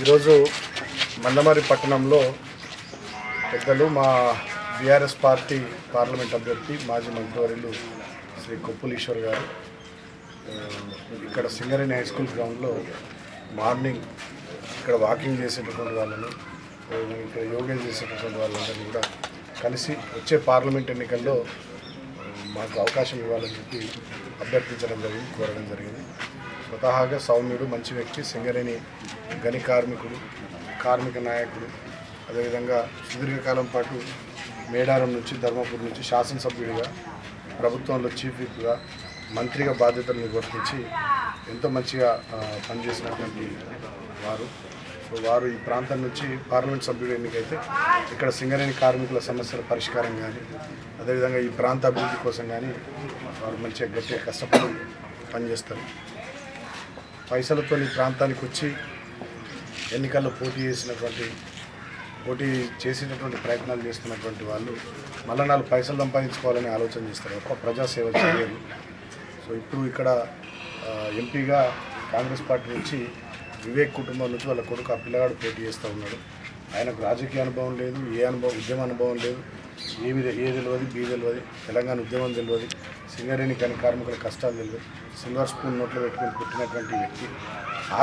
ఈరోజు మందమరి పట్టణంలో పెద్దలు మా బీఆర్ఎస్ పార్టీ పార్లమెంట్ అభ్యర్థి మాజీ మంత్రివర్యులు శ్రీ కొప్పులీశ్వర్ గారు. ఇక్కడ సింగరేణి హై స్కూల్ గ్రౌండ్లో మార్నింగ్ ఇక్కడ వాకింగ్ చేసేటటువంటి వాళ్ళని ఇక్కడ యోగా చేసేటటువంటి వాళ్ళందరినీ కూడా కలిసి వచ్చే పార్లమెంట్ ఎన్నికల్లో మాకు అవకాశం ఇవ్వాలని చెప్పి అభ్యర్థించడం జరిగింది కోరడం జరిగింది. స్వతహాగా సౌమ్యుడు మంచి వ్యక్తి సింగరేణి గని కార్మికుడు కార్మిక నాయకుడు. అదేవిధంగా సుదీర్ఘకాలం పాటు మేడారం నుంచి ధర్మపూర్ నుంచి శాసనసభ్యుడిగా ప్రభుత్వంలో చీఫ్ విప్గా మంత్రిగా బాధ్యతలు నిర్వర్తించి ఎంతో మంచిగా పనిచేసినటువంటి వారు. వారు ఈ ప్రాంతం నుంచి పార్లమెంట్ సభ్యుడు ఎన్నికైతే ఇక్కడ సింగరేణి కార్మికుల సమస్యల పరిష్కారం కానీ అదేవిధంగా ఈ ప్రాంత అభివృద్ధి కోసం కానీ వారు మంచిగా గట్టిగా కష్టపడి పనిచేస్తారు. పైసలతో ఈ ప్రాంతానికి వచ్చి ఎన్నికల్లో పోటీ చేసినటువంటి పోటీ చేసేటటువంటి ప్రయత్నాలు చేస్తున్నటువంటి వాళ్ళు మళ్ళీ నాలుగు పైసలు సంపాదించుకోవాలని ఆలోచన చేస్తారు. ఒక్క ప్రజాసేవ చేయరు. సో ఇప్పుడు ఇక్కడ ఎంపీగా కాంగ్రెస్ పార్టీ నుంచి వివేక్ కుటుంబం నుంచి వాళ్ళ కొడుకు ఆ పిల్లగాడు పోటీ చేస్తూ ఉన్నాడు. ఆయనకు రాజకీయ అనుభవం లేదు ఏ అనుభవం ఉద్యమ అనుభవం లేదు. ఏమి ఏ తెలియదు బీ తెలియదు తెలంగాణ ఉద్యమం తెలియదు సింగరేణి కానీ కార్మికుల కష్టాలు తెలియదు సిల్వర్ స్పూన్ నోట్లో పెట్టుకుని పుట్టినటువంటి వ్యక్తి.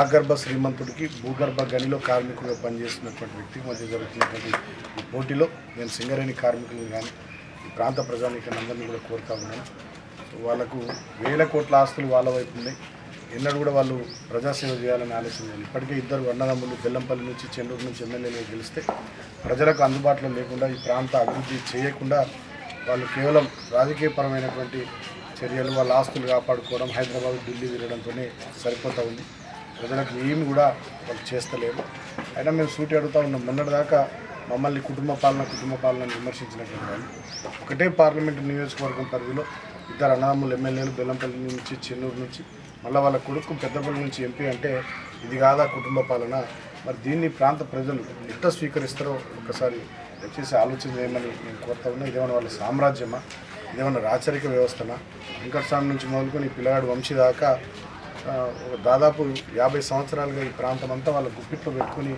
ఆగర్భ శ్రీమంతుడికి భూగర్భ గనిలో కార్మికులుగా పనిచేస్తున్నటువంటి వ్యక్తి మధ్య జరుగుతున్నటువంటి ఈ పోటీలో నేను సింగరేణి కార్మికులను కానీ ఈ ప్రాంత ప్రజానీకలందరినీ కూడా కోరుతా ఉన్నాను. వాళ్ళకు వేల కోట్ల ఆస్తులు వాళ్ళ వైపు ఉన్నాయి. ఎన్నడూ కూడా వాళ్ళు ప్రజాసేవ చేయాలని ఆలోచన ఇప్పటికే ఇద్దరు అన్నదమ్ములు బెల్లంపల్లి నుంచి చెన్నూరు నుంచి ఎమ్మెల్యేలు గెలిస్తే ప్రజలకు అందుబాటులో లేకుండా ఈ ప్రాంత అభివృద్ధి చేయకుండా వాళ్ళు కేవలం రాజకీయపరమైనటువంటి చర్యలు వాళ్ళ ఆస్తులు కాపాడుకోవడం హైదరాబాద్ ఢిల్లీ తిరగడంతోనే సరిపోతూ ఉంది. ప్రజలకు ఏమి కూడా వాళ్ళు చేస్తలేరు. అయినా మేము సూటి అడుగుతా ఉన్నాం. మొన్నటిదాకా మమ్మల్ని కుటుంబ పాలన కుటుంబ పాలన విమర్శించినటువంటి వాళ్ళు. ఒకటే పార్లమెంటు నియోజకవర్గం పరిధిలో ఇద్దరు అన్నదమ్ములు ఎమ్మెల్యేలు బెల్లంపల్లి నుంచి చెన్నూరు నుంచి మళ్ళీ వాళ్ళ కొడుకు పెద్దపల్లి నుంచి ఎంపీ అంటే ఇది కాదా కుటుంబ పాలన? మరి దీన్ని ప్రాంత ప్రజలు ఎట్లా స్వీకరిస్తారో ఒకసారి దయచేసి ఆలోచన చేయమని నేను కోరుతా ఉన్నా. ఇదేమన్నా వాళ్ళ సామ్రాజ్యమా? ఇదేమన్నా రాచరిక వ్యవస్థనా? వెంకటస్వామి నుంచి మొదలుకొని పిల్లగాడు వంశీ దాకా ఒక దాదాపు యాభై సంవత్సరాలుగా ఈ ప్రాంతం అంతా వాళ్ళ గుప్పిట్లో పెట్టుకుని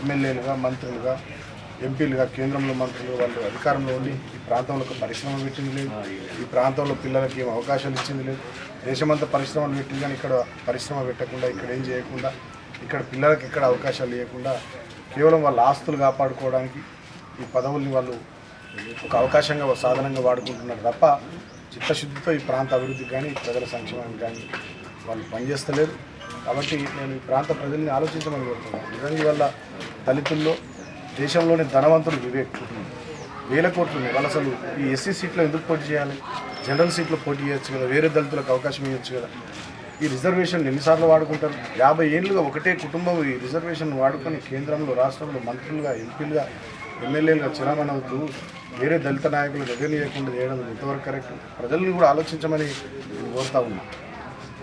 ఎమ్మెల్యేలుగా మంత్రులుగా ఎంపీలుగా కేంద్రంలో మంత్రులు వాళ్ళు అధికారంలో ఉండి ఈ ప్రాంతంలో పరిశ్రమ పెట్టింది లేదు. ఈ ప్రాంతంలో పిల్లలకి ఏం అవకాశాలు ఇచ్చింది లేదు. దేశమంతా పరిశ్రమలు పెట్టింది కానీ ఇక్కడ పరిశ్రమ పెట్టకుండా ఇక్కడ ఏం చేయకుండా ఇక్కడ పిల్లలకి ఎక్కడ అవకాశాలు ఇవ్వకుండా కేవలం వాళ్ళ ఆస్తులు కాపాడుకోవడానికి ఈ పదవుల్ని వాళ్ళు ఒక అవకాశంగా సాధనంగా వాడుకుంటున్నారు తప్ప చిత్తశుద్ధితో ఈ ప్రాంత అభివృద్ధికి కానీ ప్రజల సంక్షేమానికి కానీ వాళ్ళు పనిచేస్తలేరు. కాబట్టి నేను ఈ ప్రాంత ప్రజల్ని ఆలోచించమని కోరుతున్నాను. నిజంగా వల్ల దళితుల్లో దేశంలోని ధనవంతుడు వివేక్ వేల కోట్లు ఉన్నాయి వాళ్ళు అసలు ఈ ఎస్సీ సీట్లో ఎందుకు పోటీ చేయాలి? జనరల్ సీట్లో పోటీ చేయొచ్చు కదా. వేరే దళితులకు అవకాశం ఇవ్వచ్చు కదా. ఈ రిజర్వేషన్ ఎన్నిసార్లు వాడుకుంటారు? యాభై ఏళ్ళుగా ఒకటే కుటుంబం ఈ రిజర్వేషన్ వాడుకొని కేంద్రంలో రాష్ట్రంలో మంత్రులుగా ఎంపీలుగా ఎమ్మెల్యేలుగా చలామణి అవుతూ వేరే దళిత నాయకులు చేయకుండా చేయడం ఎంతవరకు కరెక్ట్. ప్రజల్ని కూడా ఆలోచించమని కోరుతా ఉన్నాం.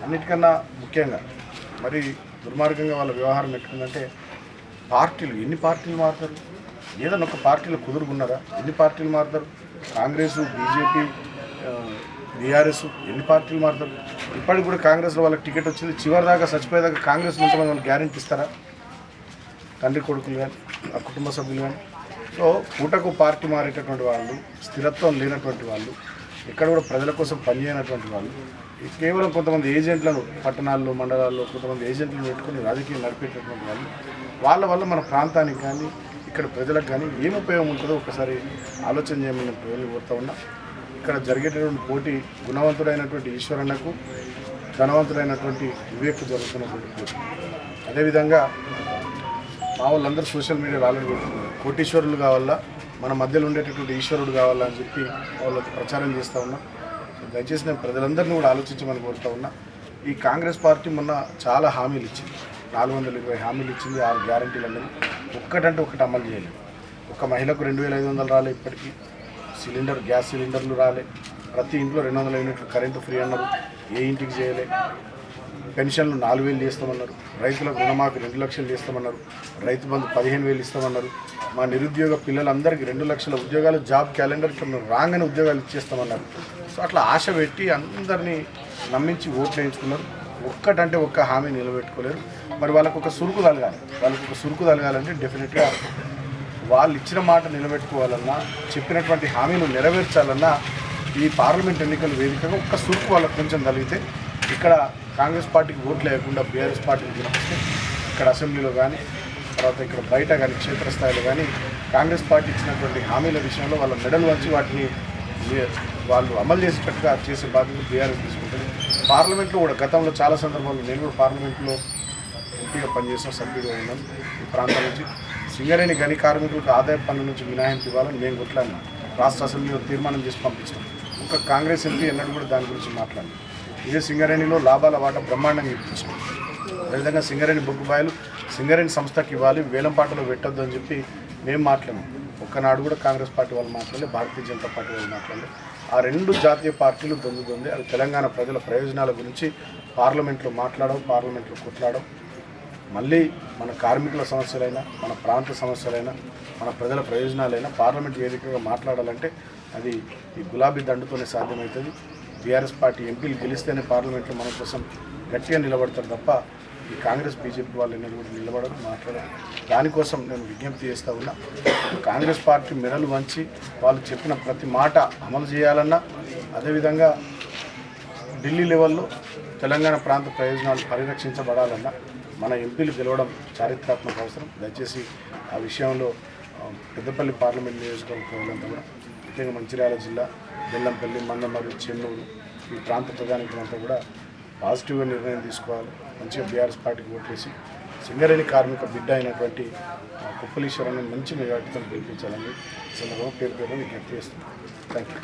అన్నిటికన్నా ముఖ్యంగా మరి దుర్మార్గంగా వాళ్ళ వ్యవహారం ఎట్లుందంటే పార్టీలు ఎన్ని పార్టీలు మారుతారు? ఏదైనా ఒక పార్టీలో కుదురుకున్నారా? ఎన్ని పార్టీలు మారుతారు? కాంగ్రెస్ బీజేపీ బీఆర్ఎస్ ఎన్ని పార్టీలు మారుతారు? ఇప్పటికి కూడా కాంగ్రెస్లో వాళ్ళకి టికెట్ వచ్చింది. చివరి దాకా చచ్చిపోయేదాకా కాంగ్రెస్ నుంచి వాళ్ళు గ్యారెంటీ ఇస్తారా తండ్రి కొడుకులు కానీ ఆ కుటుంబ సభ్యులు కానీ. సో పూటకు పార్టీ మారేటటువంటి వాళ్ళు స్థిరత్వం లేనటువంటి వాళ్ళు ఎక్కడ కూడా ప్రజల కోసం పనిచేయనటువంటి వాళ్ళు కేవలం కొంతమంది ఏజెంట్లను పట్టణాల్లో మండలాల్లో కొంతమంది ఏజెంట్లను పెట్టుకుని రాజకీయం నడిపేటటువంటి వాళ్ళు వాళ్ళ వల్ల మన ప్రాంతానికి కానీ ఇక్కడ ప్రజలకు కానీ ఏం ఉపయోగం ఉంటుందో ఒకసారి ఆలోచన చేయమని ప్రజలు కోరుతా ఉన్నా. ఇక్కడ జరిగేటటువంటి పోటీ గుణవంతుడైనటువంటి ఈశ్వరన్నకు ధనవంతుడైనటువంటి వివేక్ జరుగుతున్నటువంటి పోటీ. అదేవిధంగా మా వాళ్ళందరూ సోషల్ మీడియాలో ఆల్రెడీ కోటీశ్వరులు కావాలా మన మధ్యలో ఉండేటటువంటి ఈశ్వరుడు కావాలా అని చెప్పి వాళ్ళకి ప్రచారం చేస్తూ ఉన్నా. దయచేసి నేను ప్రజలందరినీ కూడా ఆలోచించమని కోరుతా ఉన్నా. ఈ కాంగ్రెస్ పార్టీ మొన్న చాలా హామీలు ఇచ్చింది. నాలుగు వందల ఇరవై హామీలు ఇచ్చింది ఆరు గ్యారంటీలు అన్నది ఒక్కటంటే ఒకటి అమలు చేయలేదు ఒక మహిళకు రెండు వేల ఐదు వందలు రాలే ఇప్పటికీ. సిలిండర్ గ్యాస్ సిలిండర్లు రాలే. ప్రతి ఇంట్లో రెండు వందల యూనిట్లు కరెంటు ఫ్రీ అన్నారు. ఏ ఇంటికి చేయలే. పెన్షన్లు నాలుగు వేలు చేస్తామన్నారు. రైతులకు రుణమాఫీ రెండు లక్షలు చేస్తామన్నారు. రైతు బంధు పదిహేను వేలు ఇస్తామన్నారు. మా నిరుద్యోగ పిల్లలందరికీ రెండు లక్షల ఉద్యోగాలు జాబ్ క్యాలెండర్ ఇట్లా రాగానే ఉద్యోగాలు ఇచ్చేస్తామన్నారు. సో అట్లా ఆశ పెట్టి అందరినీ నమ్మించి ఓట్లు వేయించుకున్నారు. ఒక్కటంటే ఒక్క హామీ నిలబెట్టుకోలేరు. మరి వాళ్ళకు ఒక సురుకు తలగాలి. వాళ్ళకు ఒక సురుకు తలగాలంటే డెఫినెట్గా వాళ్ళు ఇచ్చిన మాట నిలబెట్టుకోవాలన్నా చెప్పినటువంటి హామీలు నెరవేర్చాలన్నా ఈ పార్లమెంట్ ఎన్నికల వేదికగా ఒక్క సురుకు వాళ్ళకు కొంచెం తగిలితే ఇక్కడ కాంగ్రెస్ పార్టీకి ఓట్లు లేకుండా బీఆర్ఎస్ పార్టీకి గెలిపిస్తే ఇక్కడ అసెంబ్లీలో కానీ తర్వాత ఇక్కడ బయట కానీ క్షేత్రస్థాయిలో కానీ కాంగ్రెస్ పార్టీ ఇచ్చినటువంటి హామీల విషయంలో వాళ్ళ మెడలు వచ్చి వాటిని వాళ్ళు అమలు చేసేటట్టుగా చేసే బాధ్యత బీఆర్ఎస్ తీసుకుంటుంది. పార్లమెంట్లో కూడా గతంలో చాలా సందర్భాల్లో నేను కూడా పార్లమెంట్లో ఎంపీగా పనిచేసిన సభ్యుడిగా ఉన్నాను. ఈ ప్రాంతం నుంచి సింగరేణి గని కార్మికులకు ఆదాయ పన్ను నుంచి మినహాయింపు ఇవ్వాలని నేను కొట్లాడినా. రాష్ట్ర అసెంబ్లీలో తీర్మానం చేసి పంపించాం ఒక కాంగ్రెస్ ఎంపీ ఎన్నడూ కూడా దాని గురించి మాట్లాడి ఇదే సింగరేణిలో లాభాల వాటా బ్రహ్మాండంగా ఇప్పించాం అదేవిధంగా సింగరేణి బొగ్గుబాయలు సింగరేణి సంస్థకి ఇవ్వాలి వేలంపాటలో పెట్టొద్దు అని చెప్పి మేము మాట్లాడాం ఒక్కనాడు కూడా కాంగ్రెస్ పార్టీ వాళ్ళు మాట్లాడలే భారతీయ జనతా పార్టీ వాళ్ళు మాట్లాడలే. ఆ రెండు జాతీయ పార్టీలు దొంగుతుంది అవి తెలంగాణ ప్రజల ప్రయోజనాల గురించి పార్లమెంట్లో మాట్లాడడం పార్లమెంట్లో కొట్లాడవు. మళ్ళీ మన కార్మికుల సమస్యలైనా మన ప్రాంత సమస్యలైనా మన ప్రజల ప్రయోజనాలైనా పార్లమెంట్ వేదికగా మాట్లాడాలంటే అది ఈ గులాబీ దండుతోనే సాధ్యమవుతుంది. బీఆర్ఎస్ పార్టీ ఎంపీలు గెలిస్తేనే పార్లమెంట్లో మన కోసం గట్టిగా నిలబడతారు తప్ప ఈ కాంగ్రెస్ బీజేపీ వాళ్ళు ఎన్నడూ కూడా నిలబడరు మాట్లాడరు. దానికోసం నేను విజ్ఞప్తి చేస్తూ ఉన్నా. కాంగ్రెస్ పార్టీ మెడలు వంచి వాళ్ళు చెప్పిన ప్రతి మాట అమలు చేయాలన్నా అదేవిధంగా ఢిల్లీ లెవెల్లో తెలంగాణ ప్రాంత ప్రయోజనాలు పరిరక్షించబడాలన్నా మన ఎంపీలు గెలవడం చారిత్రాత్మక అవసరం. దయచేసి ఆ విషయంలో పెద్దపల్లి పార్లమెంట్ నియోజకవర్గ కూడా ముఖ్యంగా మంచిర్యాల జిల్లా బెల్లంపల్లి మందమరి చెన్నూరు ఈ ప్రాంత ప్రజానికులంతా కూడా పాజిటివ్గా నిర్ణయం తీసుకోవాలి. మంచిగా బీఆర్ఎస్ పార్టీకి ఓట్లేసి సింగరేణి కార్మిక బిడ్డ అయినటువంటి ఆ, కుప్పలీశ్వరాన్ని మంచి మెజార్టీతో గెలిపించాలని సందర్భంగా పేరు పేరు విజ్ఞప్తి చేస్తున్నాను థ్యాంక్ యూ